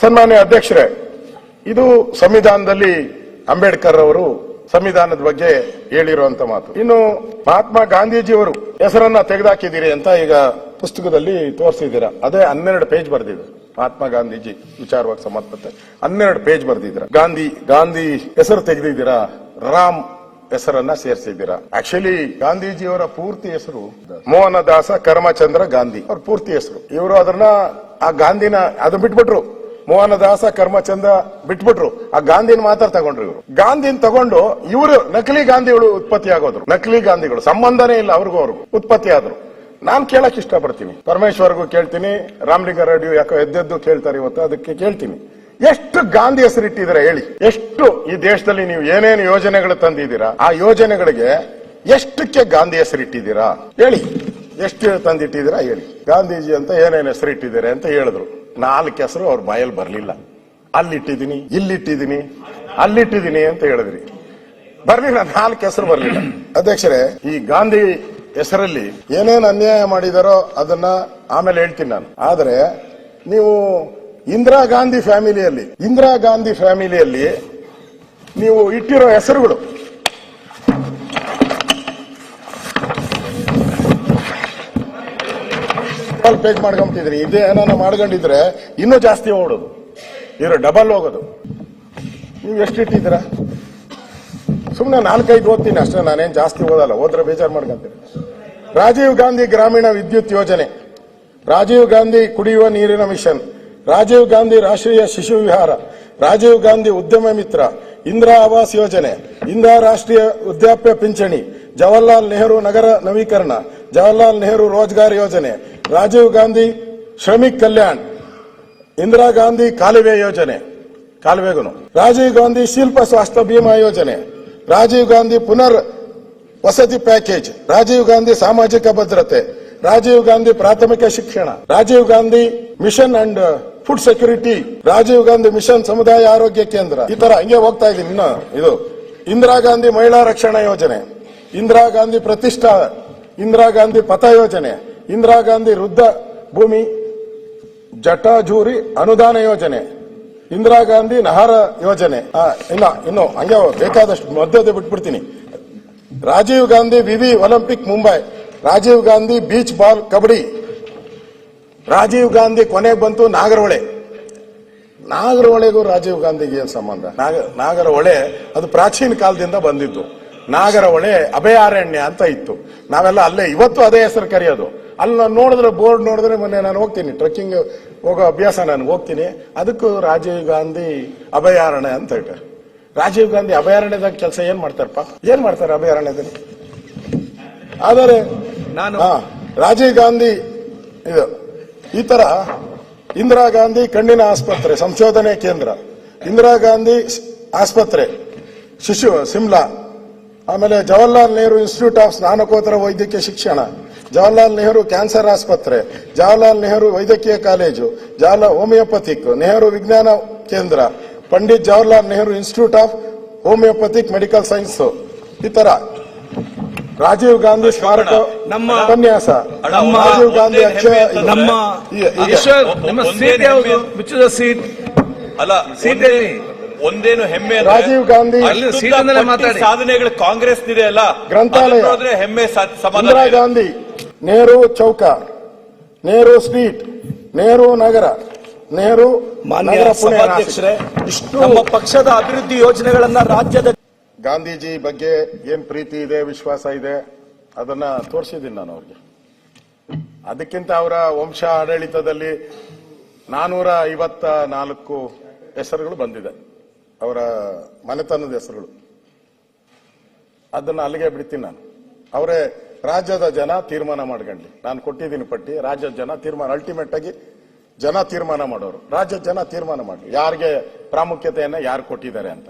ಸನ್ಮಾನ್ಯ ಅಧ್ಯಕ್ಷರೇ, ಇದು ಸಂವಿಧಾನದಲ್ಲಿ ಅಂಬೇಡ್ಕರ್ ಅವರು ಸಂವಿಧಾನದ ಬಗ್ಗೆ ಹೇಳಿರುವಂತ ಮಾತು. ಇನ್ನು ಮಹಾತ್ಮ ಗಾಂಧೀಜಿಯವರು ಹೆಸರನ್ನ ತೆಗೆದಾಕಿದ್ದೀರಿ ಅಂತ ಈಗ ಪುಸ್ತಕದಲ್ಲಿ ತೋರಿಸಿದ್ದೀರಾ. ಅದೇ ಹನ್ನೆರಡು ಪೇಜ್ ಬರೆದಿದೆ. ಮಹಾತ್ಮ ಗಾಂಧೀಜಿ ವಿಚಾರವಾಗಿ ಸಂಬಂಧಪಟ್ಟ ಹನ್ನೆರಡು ಪೇಜ್ ಬರೆದಿದ್ದೀರಾ. ಗಾಂಧಿ ಗಾಂಧಿ ಹೆಸರು ತೆಗೆದಿದ್ದೀರಾ? ರಾಮ್ ಹೆಸರನ್ನ ಸೇರಿಸಿದ್ದೀರಾ? ಆಕ್ಚುಲಿ ಗಾಂಧೀಜಿಯವರ ಪೂರ್ತಿ ಹೆಸರು ಮೋಹನದಾಸ ಕರ್ಮಚಂದ್ರ ಗಾಂಧಿ. ಅವ್ರ ಪೂರ್ತಿ ಹೆಸರು. ಇವರು ಅದನ್ನ ಆ ಗಾಂಧಿನ ಅದು ಬಿಟ್ಬಿಟ್ರು. ಮೋಹನದಾಸ ಕರ್ಮಚಂದ ಬಿಟ್ಬಿಟ್ರು. ಆ ಗಾಂಧಿನ ಮಾತ್ರ ತಗೊಂಡ್ರು ಇವರು. ಗಾಂಧಿನ ತಗೊಂಡು ಇವರು ನಕಲಿ ಗಾಂಧಿಗಳು ಉತ್ಪತ್ತಿ ಆಗೋದ್ರು. ನಕಲಿ ಗಾಂಧಿಗಳು. ಸಂಬಂಧನೇ ಇಲ್ಲ ಅವ್ರಿಗೂ ಅವ್ರಿಗೂ ಉತ್ಪತ್ತಿ ಆದ್ರು. ನಾನ್ ಕೇಳಕ್ ಇಷ್ಟಪಡ್ತೀನಿ. ಪರಮೇಶ್ವರ್ಗೂ ಕೇಳ್ತೀನಿ. ರಾಮಲಿಂಗಾರೆಡ್ಡಿ ಯಾಕೋ ಎದ್ದೆದ್ದು ಕೇಳ್ತಾರೆ ಇವತ್ತು, ಅದಕ್ಕೆ ಕೇಳ್ತೀನಿ. ಎಷ್ಟು ಗಾಂಧಿ ಹೆಸರಿಟ್ಟಿದ್ದೀರಾ ಹೇಳಿ. ಎಷ್ಟು ಈ ದೇಶದಲ್ಲಿ ನೀವು ಏನೇನು ಯೋಜನೆಗಳು ತಂದಿದ್ದೀರಾ, ಆ ಯೋಜನೆಗಳಿಗೆ ಎಷ್ಟಕ್ಕೆ ಗಾಂಧಿ ಹೆಸರಿಟ್ಟಿದ್ದೀರಾ? ಹೇಳಿ. ಎಷ್ಟು ತಂದಿಟ್ಟಿದ್ದೀರಾ ಹೇಳಿ. ಗಾಂಧೀಜಿ ಅಂತ ಏನೇನು ಹೆಸರಿಟ್ಟಿದ್ದೀರಾ ಅಂತ ಹೇಳಿದ್ರು. ನಾಲ್ಕು ಹೆಸರು ಅವ್ರ ಬಾಯಲ್ಲಿ ಬರಲಿಲ್ಲ. ಅಲ್ಲಿಟ್ಟಿದ್ದೀನಿ ಇಲ್ಲಿಟ್ಟಿದ್ದೀನಿ ಅಲ್ಲಿಟ್ಟಿದ್ದೀನಿ ಅಂತ ಹೇಳಿದ್ರಿ. ಬರ್ಲಿಲ್ಲ ನಾಲ್ಕು ಹೆಸರು ಬರ್ಲಿಲ್ಲ. ಅಧ್ಯಕ್ಷರೇ ಈ ಗಾಂಧಿ ಹೆಸರಲ್ಲಿ ಏನೇನು ಅನ್ಯಾಯ ಮಾಡಿದಾರೋ ಅದನ್ನ ಆಮೇಲೆ ಹೇಳ್ತೀನಿ ನಾನು. ಆದರೆ ನೀವು ಇಂದಿರಾ ಗಾಂಧಿ ಫ್ಯಾಮಿಲಿಯಲ್ಲಿ ಇಂದಿರಾ ಗಾಂಧಿ ಫ್ಯಾಮಿಲಿಯಲ್ಲಿ ನೀವು ಇಟ್ಟಿರೋ ಹೆಸರುಗಳು ಪೇಜ್ ಮಾಡ್ಕೊಂಬಿಟ್ಟಿದ್ರಿ. ಇದೇ ಏನಾನ ಮಾಡ್ಕೊಂಡಿದ್ರೆ ಇನ್ನೂ ಜಾಸ್ತಿ ಓಡೋದು. ಇರೋ ಡಬಲ್ ಹೋಗೋದು. ನೀವು ಎಷ್ಟು ಇಟ್ಟಿದ್ದೀರಾ? ಸುಮ್ಮನೆ ನಾಲ್ಕೈದು ಓದ್ತೀನಿ ಅಷ್ಟೇ, ನಾನೇನ್ ಜಾಸ್ತಿ ಓದಲ್ಲ. ಹೋದ್ರೆ ಬೇಜಾರು ಮಾಡ್ಕೊಂತೀನಿ. ರಾಜೀವ್ ಗಾಂಧಿ ಗ್ರಾಮೀಣ ವಿದ್ಯುತ್ ಯೋಜನೆ. ರಾಜೀವ್ ಗಾಂಧಿ ಕುಡಿಯುವ ನೀರಿನ ಮಿಷನ್. ರಾಜೀವ್ ಗಾಂಧಿ ರಾಷ್ಟ್ರೀಯ ಶಿಶು ವಿಹಾರ. ರಾಜೀವ್ ಗಾಂಧಿ ಉದ್ಯಮ ಮಿತ್ರ. ಇಂದಿರಾ ಆವಾಸ್ ಯೋಜನೆ. ಇಂದಿರಾ ರಾಷ್ಟ್ರೀಯ ವೃದ್ಧಾಪ್ಯ ಪಿಂಚಣಿ. ಜವಾಹರ್ಲಾಲ್ ನೆಹರು ನಗರ ನವೀಕರಣ. ಜವಾಹರ್ಲಾಲ್ ನೆಹರು ರೋಜ್ಗಾರ್ ಯೋಜನೆ. ರಾಜೀವ್ ಗಾಂಧಿ ಶ್ರಮಿಕ್ ಕಲ್ಯಾಣ್, ಇಂದಿರಾ ಗಾಂಧಿ ಕಾಲುವೆ ಯೋಜನೆ, ಕಾಲುವೆಗುನು. ರಾಜೀವ್ ಗಾಂಧಿ ಶಿಲ್ಪ ಸ್ವಾಸ್ಥ್ಯ ಭೀಮಾ ಯೋಜನೆ, ರಾಜೀವ್ ಗಾಂಧಿ ಪುನರ್ ವಸತಿ ಪ್ಯಾಕೇಜ್, ರಾಜೀವ್ ಗಾಂಧಿ ಸಾಮಾಜಿಕ ಭದ್ರತೆ, ರಾಜೀವ್ ಗಾಂಧಿ ಪ್ರಾಥಮಿಕ ಶಿಕ್ಷಣ, Rajiv Gandhi mission and food security, Rajiv Gandhi mission ಸಮುದಾಯ ಆರೋಗ್ಯ ಕೇಂದ್ರ, ಈ ತರ ಹಂಗೆ ಹೋಗ್ತಾ ಇದ್ದೀನಿ ಇನ್ನು ಇದು. ಇಂದಿರಾ ಗಾಂಧಿ ಮಹಿಳಾ ರಕ್ಷಣಾ ಯೋಜನೆ, ಇಂದಿರಾ ಗಾಂಧಿ ಪ್ರತಿಷ್ಠಾ, ಇಂದಿರಾ ಗಾಂಧಿ ಪಥ ಯೋಜನೆ ಇಂದಿರಾ ಗಾಂಧಿ ವೃದ್ಧ ಭೂಮಿ ಜಟಾಜೂರಿ ಅನುದಾನ ಯೋಜನೆ, ಇಂದಿರಾ ಗಾಂಧಿ ನಹಾರ ಯೋಜನೆ. ಇಲ್ಲ ಇನ್ನು ಹಂಗೆ ಬೇಕಾದಷ್ಟು ಮಧ್ಯದ ಬಿಟ್ಬಿಡ್ತೀನಿ. ರಾಜೀವ್ ಗಾಂಧಿ ವಿವಿ Olympic Mumbai, Rajiv Gandhi beach ball kabaddi, Rajiv Gandhi ಕೊನೆಗೆ ಬಂತು ನಾಗರಹೊಳೆ. ನಾಗರಹೊಳೆಗೂ ರಾಜೀವ್ ಗಾಂಧಿಗೆ ಏನು ಸಂಬಂಧ? ನಾಗ, ನಾಗರಹೊಳೆ ಅದು ಪ್ರಾಚೀನ ಕಾಲದಿಂದ ಬಂದಿದ್ದು. ನಾಗರಹೊಳೆ ಅಭಯಾರಣ್ಯ ಅಂತ ಇತ್ತು. ನಾವೆಲ್ಲ ಅಲ್ಲೇ, ಇವತ್ತು ಅದೇ ಹೆಸರು ಕರೆಯೋದು. ಅಲ್ಲಿ ನಾನು ನೋಡಿದ್ರೆ ಬೋರ್ಡ್ ನೋಡಿದ್ರೆ ಮೊನ್ನೆ ನಾನು ಹೋಗ್ತೀನಿ ಟ್ರೆಕ್ಕಿಂಗ್ ಹೋಗೋ ಅಭ್ಯಾಸ ನಾನು ಹೋಗ್ತೀನಿ. ಅದಕ್ಕೂ ರಾಜೀವ್ ಗಾಂಧಿ ಅಭಯಾರಣ್ಯ ಅಂತ ಹೇಳಿ ರಾಜೀವ್ ಗಾಂಧಿ ಅಭಯಾರಣ್ಯದಾಗ ಕೆಲಸ ಏನ್ ಮಾಡ್ತಾರಪ್ಪ? ಏನ್ ಮಾಡ್ತಾರೆ ಅಭಯಾರಣ್ಯದಲ್ಲಿ? ಆದರೆ ನಾನು ರಾಜೀವ್ ಗಾಂಧಿ ಇದು ಈ ತರ ಇಂದಿರಾ ಗಾಂಧಿ ಕಣ್ಣಿನ ಆಸ್ಪತ್ರೆ ಸಂಶೋಧನೆ ಕೇಂದ್ರ. ಇಂದಿರಾ ಗಾಂಧಿ ಆಸ್ಪತ್ರೆ ಶಿಶು ಸಿಮ್ಲಾ. ಆಮೇಲೆ ಜವಾಹರ್ಲಾಲ್ ನೆಹರು ಇನ್ಸ್ಟಿಟ್ಯೂಟ್ ಆಫ್ ಸ್ನಾನಕೋತ್ತರ ವೈದ್ಯಕೀಯ ಶಿಕ್ಷಣ. ಜವಾಹರ್ಲಾಲ್ ನೆಹರು ಕ್ಯಾನ್ಸರ್ ಆಸ್ಪತ್ರೆ ಜವಾಹರ್ಲಾಲ್ ನೆಹರು ವೈದ್ಯಕೀಯ ಕಾಲೇಜು ಜವಾಹರ್ಲಾಲ್ ಹೋಮಿಯೋಪತಿಕ್ ನೆಹರು ವಿಜ್ಞಾನ ಕೇಂದ್ರ Pandit Jawaharlal Nehru institute of homeopathic medical science ಈ ತರ. ರಾಜೀವ್ ಗಾಂಧಿ ಸ್ಮಾರಕ ನಮ್ಮ- ಉಪನ್ಯಾಸ. ರಾಜೀವ್ ಗಾಂಧಿ ಅಕ್ಷಯ ಅಲ್ಲ? ಒಂದೇನು ಹೆಮ್ಮೆ ರಾಜೀವ್ ಗಾಂಧಿ ಅಲ್ಲಿ ಅಷ್ಟುದ್ದ ಮಾತಾಡಿ. ಸಾಧನೆಗಳು ಕಾಂಗ್ರೆಸ್ ಇದೆ ಅಲ್ಲ. ಗ್ರಂಥಾಲಯ. ಹೆಮ್ಮೆ ಸಮಾಧಾನ ಇಂದಿರಾ ಗಾಂಧಿ. ನೆಹರು ಚೌಕ ನೆಹರು ಸ್ಟ್ರೀಟ್ ನೆಹರು ನಗರ ನೆಹರು ಮಾನ್ಯ ಸಭಾಧ್ಯಕ್ಷರೇ ಇಷ್ಟು ನಮ್ಮ ಪಕ್ಷದ ಅಭಿವೃದ್ಧಿ ಯೋಜನೆಗಳನ್ನ ರಾಜ್ಯದ ಗಾಂಧೀಜಿ ಬಗ್ಗೆ ಏನ್ ಪ್ರೀತಿ ಇದೆ ವಿಶ್ವಾಸ ಇದೆ ಅದನ್ನ ತೋರಿಸಿದ್ದೀನಿ ನಾನು ಅವ್ರಿಗೆ. ಅದಕ್ಕಿಂತ ಅವರ ವಂಶ ಆಡಳಿತದಲ್ಲಿ ನಾನೂರ ಐವತ್ತ ನಾಲ್ಕು ಹೆಸರುಗಳು ಬಂದಿದೆ. ಅವರ ಮನೆತನದ ಹೆಸರುಗಳು. ಅದನ್ನ ಅಲ್ಲಿಗೆ ಬಿಡ್ತೀನಿ ನಾನು. ಅವರೇ ರಾಜ್ಯದ ಜನ ತೀರ್ಮಾನ ಮಾಡ್ಕೊಂಡ್ಲಿ ನಾನು ಕೊಟ್ಟಿದ್ದೀನಿ ಪಟ್ಟಿ. ರಾಜ್ಯದ ಜನ ತೀರ್ಮಾನ ಅಲ್ಟಿಮೇಟ್ ಆಗಿ ಜನ ತೀರ್ಮಾನ ಮಾಡೋರು. ರಾಜ್ಯದ ಜನ ತೀರ್ಮಾನ ಮಾಡಿ ಯಾರಿಗೆ ಪ್ರಾಮುಖ್ಯತೆಯನ್ನ ಯಾರು ಕೊಟ್ಟಿದ್ದಾರೆ ಅಂತ.